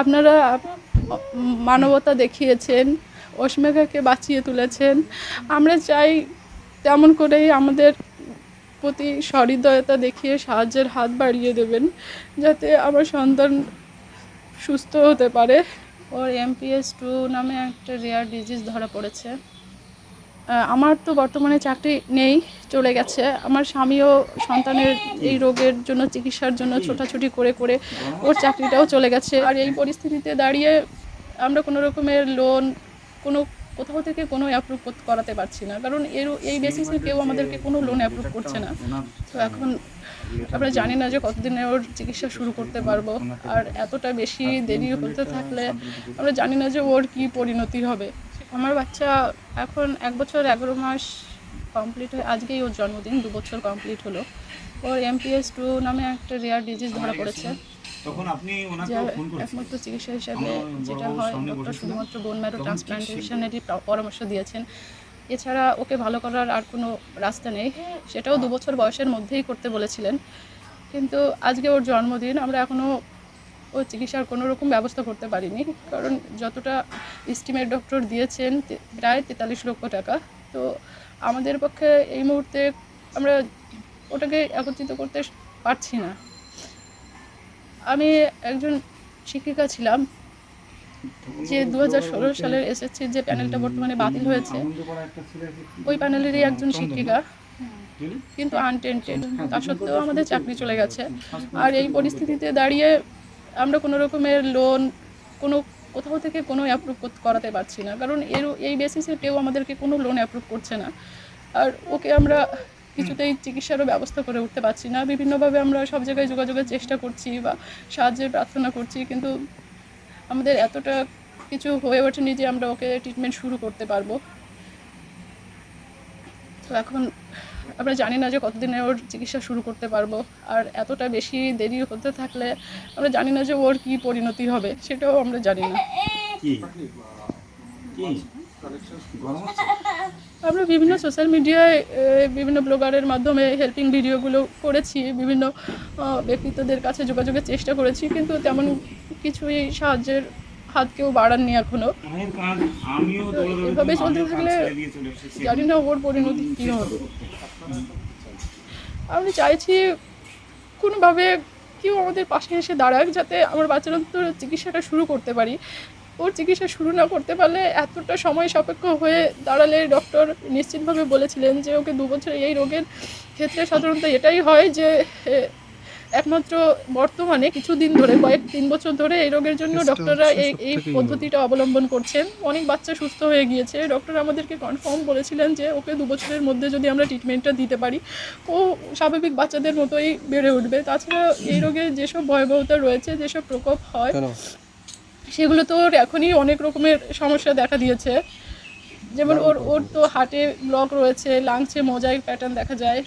আপনারা মানবতা দেখিয়েছেন অসমেঘাকে বাঁচিয়ে তুলেছেন। আমরা চাই তেমন করেই আমাদের প্রতি সহৃদয়তা দেখিয়ে সাহায্যের হাত বাড়িয়ে দেবেন, যাতে আমার সন্তান সুস্থ হতে পারে। ওর এমপিএস টু নামে একটা রেয়ার ডিজিজ ধরা পড়েছে। আমার তো বর্তমানে চাকরি নেই, চলে গেছে। আমার স্বামীও সন্তানের এই রোগের জন্য, চিকিৎসার জন্য ছোটাছুটি করে করে ওর চাকরিটাও চলে গেছে। আর এই পরিস্থিতিতে দাঁড়িয়ে আমরা কোনো রকমের লোন কোনো, কোথাও থেকে কোনো অ্যাপ্রুভ করাতে পারছি না। কারণ এর, এই বেসিসে কেউ আমাদেরকে কোনো লোন অ্যাপ্রুভ করছে না। তো এখন আমরা জানি না যে কতদিনে ওর চিকিৎসা শুরু করতে পারব। আর এতটা বেশি দেরি হতে থাকলে আমরা জানি না যে ওর কি পরিণতি হবে। আমার বাচ্চা এখন এক বছর এগারো মাস কমপ্লিট হয়ে আজকেই ওর জন্মদিন দু বছর কমপ্লিট হলো। ওর এমপিএস টু নামে একটা রেয়ার ডিজিজ ধরা পড়েছে। তখন আপনি একমাত্র চিকিৎসা হিসাবে যেটা হয় ডক্টর শুধুমাত্র বোন ম্যারো ট্রান্সপ্লান্টেশনেরই পরামর্শ দিয়েছেন। এছাড়া ওকে ভালো করার আর কোনো রাস্তা নেই। সেটাও দু বছর বয়সের মধ্যেই করতে বলেছিলেন। কিন্তু আজকে ওর জন্মদিন আমরা এখনও ও চিকিৎসার কোনো রকম ব্যবস্থা করতে পারিনি, কারণ যতটা এস্টিমেট ডক্টর দিয়েছেন প্রায় তেতাল্লিশ লক্ষ টাকা। তো আমাদের পক্ষে এই মুহূর্তে আমরা ওটাকে একত্রিত করতে পারছি না। আমি একজন শিক্ষিকা ছিলাম যে দু হাজার ষোলো সালের এসএসসির যে প্যানেলটা বর্তমানে বাতিল হয়েছে, ওই প্যানেলেরই একজন শিক্ষিকা। কিন্তু আনটেন্টেড তা সত্ত্বেও আমাদের চাকরি চলে গেছে। আর এই পরিস্থিতিতে দাঁড়িয়ে আমরা কোনো রকমের লোন কোনো কোথাও থেকে কোনো অ্যাপ্রুভ করাতে পারছি না। কারণ এর এই বেসিসে কেউ আমাদেরকে কোনো লোন অ্যাপ্রুভ করছে না। আর ওকে আমরা কিছুতেই চিকিৎসারও ব্যবস্থা করে উঠতে পারছি না। বিভিন্নভাবে আমরা সব জায়গায় যোগাযোগের চেষ্টা করছি বা সাহায্যের প্রার্থনা করছি, কিন্তু আমাদের এতটা কিছু হয়ে ওঠেনি যে আমরা ওকে ট্রিটমেন্ট শুরু করতে পারব। তো এখন আমরা জানি না যে কতদিনে ওর চিকিৎসা শুরু করতে পারব। আর এতটা বেশি দেরি হতে থাকলে আমরা জানি না যে ওর কি পরিণতি হবে সেটাও আমরা জানি না। আমরা বিভিন্ন সোশ্যাল মিডিয়ায় বিভিন্ন ব্লগারের মাধ্যমে হেল্পিং ভিডিওগুলো করেছি বিভিন্ন ব্যক্তিত্বদের কাছে যোগাযোগের চেষ্টা করেছি কিন্তু তেমন কিছুই সাহায্যের হাত কেউ বাড়াননি এখনও। এভাবে চলতে থাকলে জানি না ওর পরিণতি কী হবে। আমি চাইছি কোনোভাবে কেউ আমাদের পাশে এসে দাঁড়াক যাতে আমার বাচ্চারা তো চিকিৎসাটা শুরু করতে পারি। ওর চিকিৎসা শুরু না করতে পারলে এতটা সময় সাপেক্ষ হয়ে দাঁড়ালে ডক্টর নিশ্চিতভাবে বলেছিলেন যে ওকে দু বছর এই রোগের ক্ষেত্রে সাধারণত এটাই হয় যে একমাত্র বর্তমানে কিছুদিন ধরে কয়েক তিন বছর ধরে এই রোগের জন্য ডক্টররা এই এই পদ্ধতিটা অবলম্বন করছেন। অনেক বাচ্চা সুস্থ হয়ে গিয়েছে। ডক্টর আমাদেরকে কনফার্ম বলেছিলেন যে ওকে দু বছরের মধ্যে যদি আমরা ট্রিটমেন্টটা দিতে পারি ও স্বাভাবিক বাচ্চাদের মতোই বেড়ে উঠবে। তাছাড়া এই রোগের যেসব ভয়াবহতা রয়েছে যেসব প্রকোপ হয় সেগুলো তো ওর এখনই অনেক রকমের সমস্যা দেখা দিয়েছে। যেমন ওর ওর তো হার্টে ব্লক রয়েছে লাংসে মোজাইক প্যাটার্ন দেখা যায়।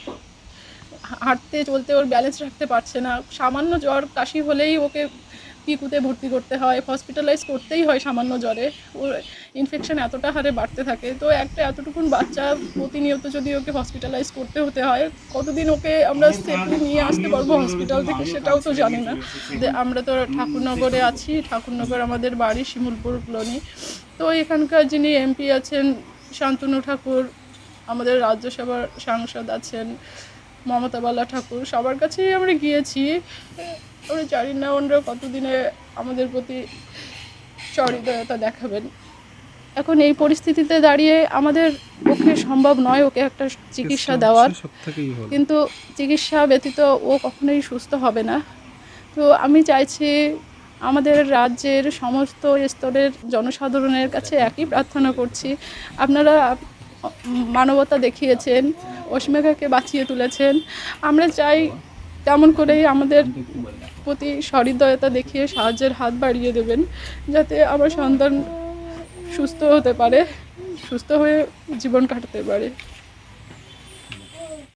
হাঁটতে, চলতে ওর ব্যালেন্স রাখতে পারছে না। সামান্য জ্বর কাশি হলেই ওকে পিকুতে ভর্তি করতে হয় হসপিটালাইজ করতেই হয় সামান্য জ্বরে। ওর ইনফেকশান এতটা হারে বাড়তে থাকে। তো একটা এতটুকুন বাচ্চা প্রতিনিয়ত যদি ওকে হসপিটালাইজ করতে হতে হয়, কতদিন ওকে আমরা সেফলি নিয়ে আসতে পারব হসপিটাল থেকে সেটাও তো জানি না। আমরা তো ঠাকুরনগরে আছি। ঠাকুরনগর আমাদের বাড়ি, শিমুলপুর কলোনি তো এখানকার যিনি এমপি আছেন, শান্তনু ঠাকুর, আমাদের রাজ্যসভার সাংসদ আছেন মমতা বালা ঠাকুর সবার কাছেই আমরা গিয়েছি। আমরা জানি না ওনারা কতদিনে আমাদের প্রতি সহৃদয়তা দেখাবেন। এখন এই পরিস্থিতিতে দাঁড়িয়ে আমাদের পক্ষে সম্ভব নয় ওকে একটা চিকিৎসা দেওয়ার। কিন্তু চিকিৎসা ব্যতীত ও কখনোই সুস্থ হবে না। তো আমি চাইছি আমাদের রাজ্যের সমস্ত স্তরের জনসাধারণের কাছে একই প্রার্থনা করছি। আপনারা মানবতা দেখিয়েছেন অস্মেঘাকে বাঁচিয়ে তুলেছেন। আমরা চাই তেমন করেই আমাদের প্রতি সহৃদয়তা দেখিয়ে সাহায্যের হাত বাড়িয়ে দেবেন, যাতে আমার সন্তান সুস্থ হতে পারে, সুস্থ হয়ে জীবন কাটাতে পারে।